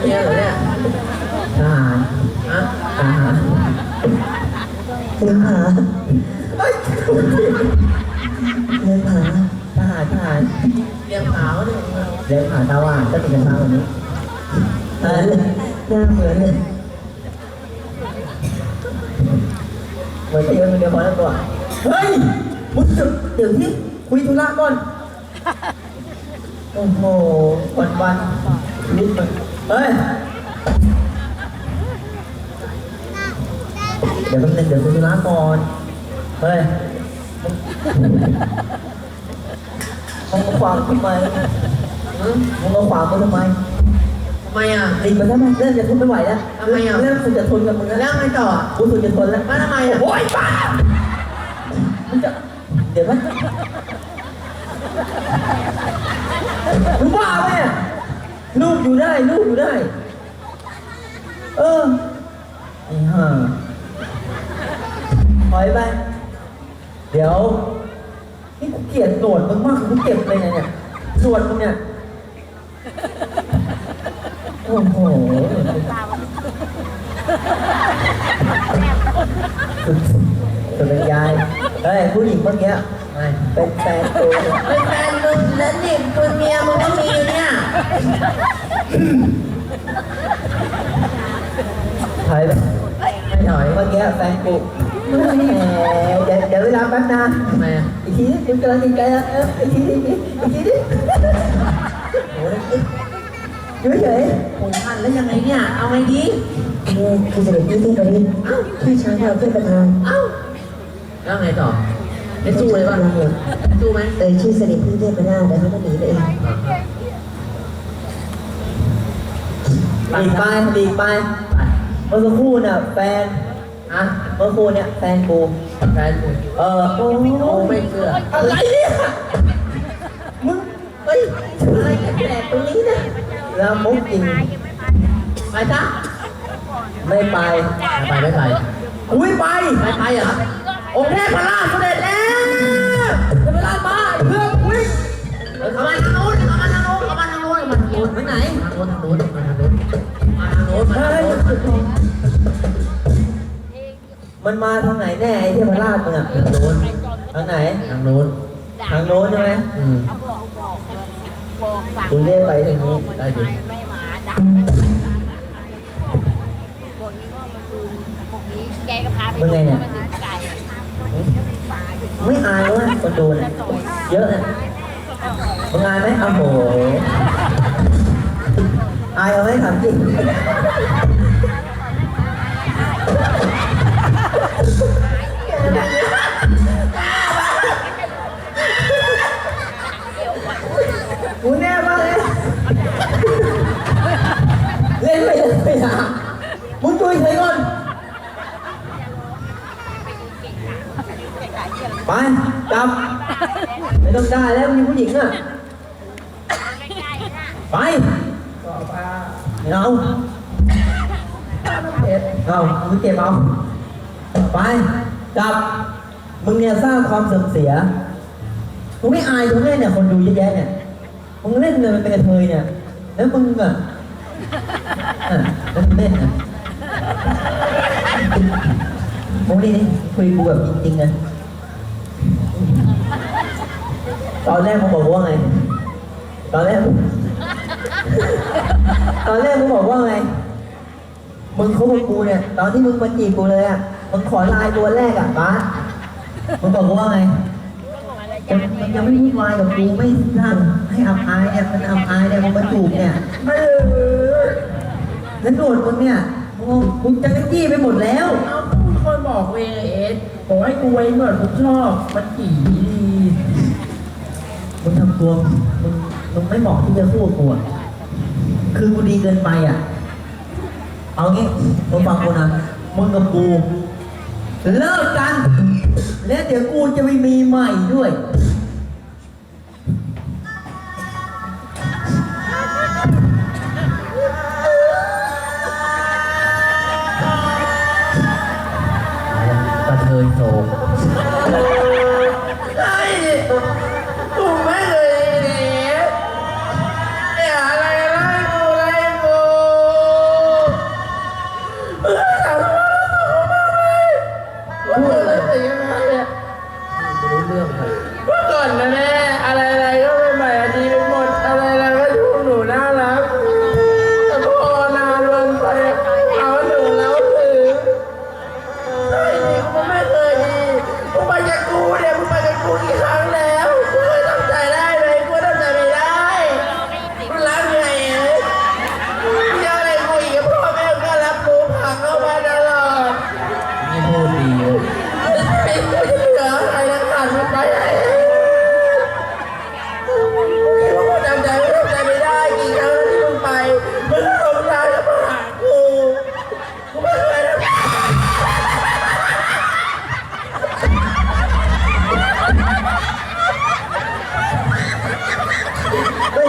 เนี่ยเหรอเนี่ยทหารฮะทหารเลี้ยงผาเฮ้ยเลี้ยงผาทหารทหารเลี้ยงขาเนี่ยเลี้ยงผาตาหว่านก็ติดกันมาวันนี้เออหน้าเหมือนเลยเหมือนตีกันเดียวพอแล้วตัวเฮ้ย มึงจะเดี๋ยวที่คุยธุระก่อน โอ้โห วันวันๆนิดมันเฮ้ย เดี๋ยวแป๊บนึงเดี๋ยวคุณร้านก่อน เฮ้ยมึงมาขวางทำไมหืมมึงมาขวางกูทำไมทำไมอะหลีกไปทำไมเริ่มจะทนไม่ไหวแล้วทำไมอะ เริ่มสุดจะทนกับมึงแล้ว แล้วไงต่อ กูสุดจะทนแล้ว แล้วทำไมอะ โอ้ยป้ามึงจะ เดี๋ยวมันมึงบ้าไหมเนี่ยลูกอยู่ได้ลูกอยู่ได้ เออไอ้ห่าถอยไป เดี๋ยว นี่กูเกลียดหนวดมึงมากกูเก็บเลยนะเนี่ยหนวดมึงเนี่ย โอ้โหสุด สุดยายเฮ้ยผู้หญิงเมื่อกี้ไม่เป็นแฟนตัวเป็นแฟนมึงแล้วนี่คุณเมียมึงก็มีอยู่เนี่ยถอยไปไม่ถอยเมื่อกี้แฟนกูแหมเดี๋ยวเดี๋ยวเวลาแป๊บนะทำไมอะอีกทีนึงคุณกำลังติดใจแล้วเอออีกทีนึงอีกทีนึงโอ้ยอยู่เฉยผมพันแล้วยังไงเนี่ย เอาไงดีนี่คือเสด็จพี่ที่ตอนนี้พี่ช้างเราเพื่อนประธานเอ้า แล้วไงต่อไม่สู้เลยป่ะสู้ไหมเอ่ยชื่อเสด็จพี่เทพนาถแล้วเขาก็หนีไปเองหลีกไปหลีกไปเมื่อสักครู่น่ะแฟนอะเมื่อสักครู่เนี่ยแฟนกูแฟนกูเออโอ้โอ้ไม่เชื่ออะไรเนี่ยมึงเฮ้ยอะไรกันแดดตรงนี้เนี่ยแล้วมุกจริงไปจ้ะไม่ไปไปไม่ไปอุ้ยไปไปไปเหรอ องค์เทพราชเสด็จแล้วเทพราชมาเพื่อนวิ่งเอามาทางโน้นเอามาทางโน้นเอามาทางโน้นเอามาทางโน้นไปไหนทางโน้นทางโน้นมาทางโน้นมาทางโน้นมาทางเฮ้ยโน้นมันมาทางไหนแน่ไอ้เทพราชมึงอะทางโน้นทางไหนทางโน้นทางโน้นใช่ไหมอืมกูเรียกไปทางนี้ได้ดิ ไม่มาดักบอกนี้ว่ามันคือพวกนี้แกก็พาไปดูว่ามันถึงไก่ ไม่อายเวะคน ดูนี่ยเยอะเนี่ยมึงายไหมโอ้โหอายเอาไหมถามจริงกูแน่มากเลยเล่นไม่ได้ไม่ได้มึงช่วยเฉยก่อน ไปจับ ไม่ต้องได้แล้วมีผู้หญิงอะ ไปไม่เอาเอามึงเก็บเอา ไปจับ มึงเนี่ยสร้างความเสื่อมเสีย มึงไม่อายตรงนี้เนี่ย คนดูเยอะแยะเนี่ย มึงเล่นเลยมันเป็นกระเทยเนี่ย แล้วมึงอะแล้วมึงเล่นอะมึงนี่นี่คุยกูแบบจริงๆนะ ตอนแรกมึงบอกว่าไง ตอนแรกมึงตอนแรกมึงบอกว่าไง มึงคบกับกูเนี่ย ตอนที่มึงมาจีบกูเลยอะ มึงขอไลน์ตัวแรกอะป้ามึงบอกว่าไงมันมันยังไม่วุ่นวายกับกูไม่ทำให้อับอายเนี่ยมันอับอายเนี่ยมึงมาจูบเนี่ยไม่เลยแล้วโดดมึงเนี่ยมึงมึงจะกระจี้ไปหมดแล้ว เอาพูดคนบอกเองไอ้เอสบอกให้กูไว้หน่อยกูชอบ มันกี่ดี มึงทำตัวมึงมึงไม่เหมาะที่จะสู้กับกูอะคือกูดีเกินไปอะ เอางี้มึงฟังกูนะมึงกับกู เลิกกัน และเดี๋ยวกูจะไม่มีใหม่ด้วย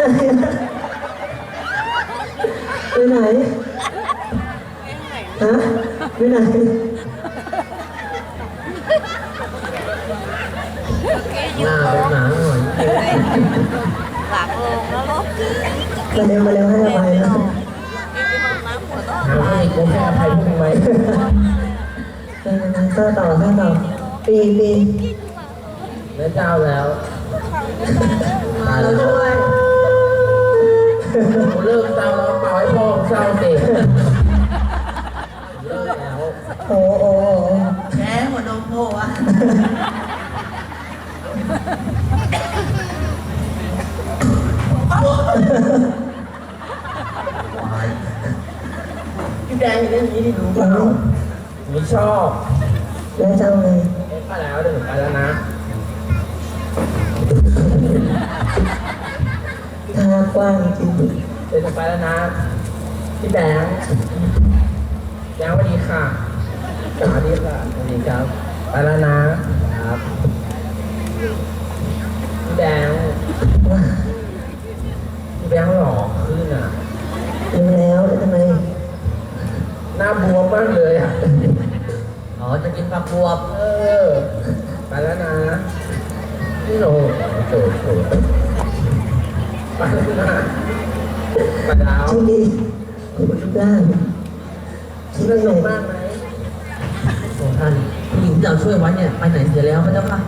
ไปไหนฮะไปไหนหน้าเป็นหมาหน่อยหลังลงแล้วลูกมาเร็วมาเร็วให้ไปนะน้ำให้กูให้อภัยพวกมึไหมเออเจ้าต่อเจ้าต่อปีปีแล้วเจ้าแล้วมาแล้วด้วย เลิกเศร้าแล้วเปล่าให้พ่อเศร้าสิเลิกแล้วโอ้โอ้โอ้แพ้หัวนมโผล่อะพี่แดงอย่างนี้ที่รู้เปล่าไม่ชอบแล้วเจ้าไงเอ๊ะไปแล้วเดี๋ยวหนูไปแล้วนะทาง กว้างจริงเดี๋ยวหนูไปแล้วนะพี่แดงแดงสวัสดีค่ะสวัสดีค่ะสวัสดีครับไปแล้วนะครับพี่แดงว่าพี่แดงหล่อขึ้นอะรู้แล้วแล้วทำไมหน้าบวมมากเลยอะอ๋อจะกินผักบวบเออไปแล้วนะนี่โนโถโถไปแล้วนะไปแล้วที่ดีร่างคิดว่าสนุกมากไหมโอ้ท่านผู้หญิงที่เราช่วยไว้เนี่ยไปไหนเสียแล้วพระเจ้าค่ะ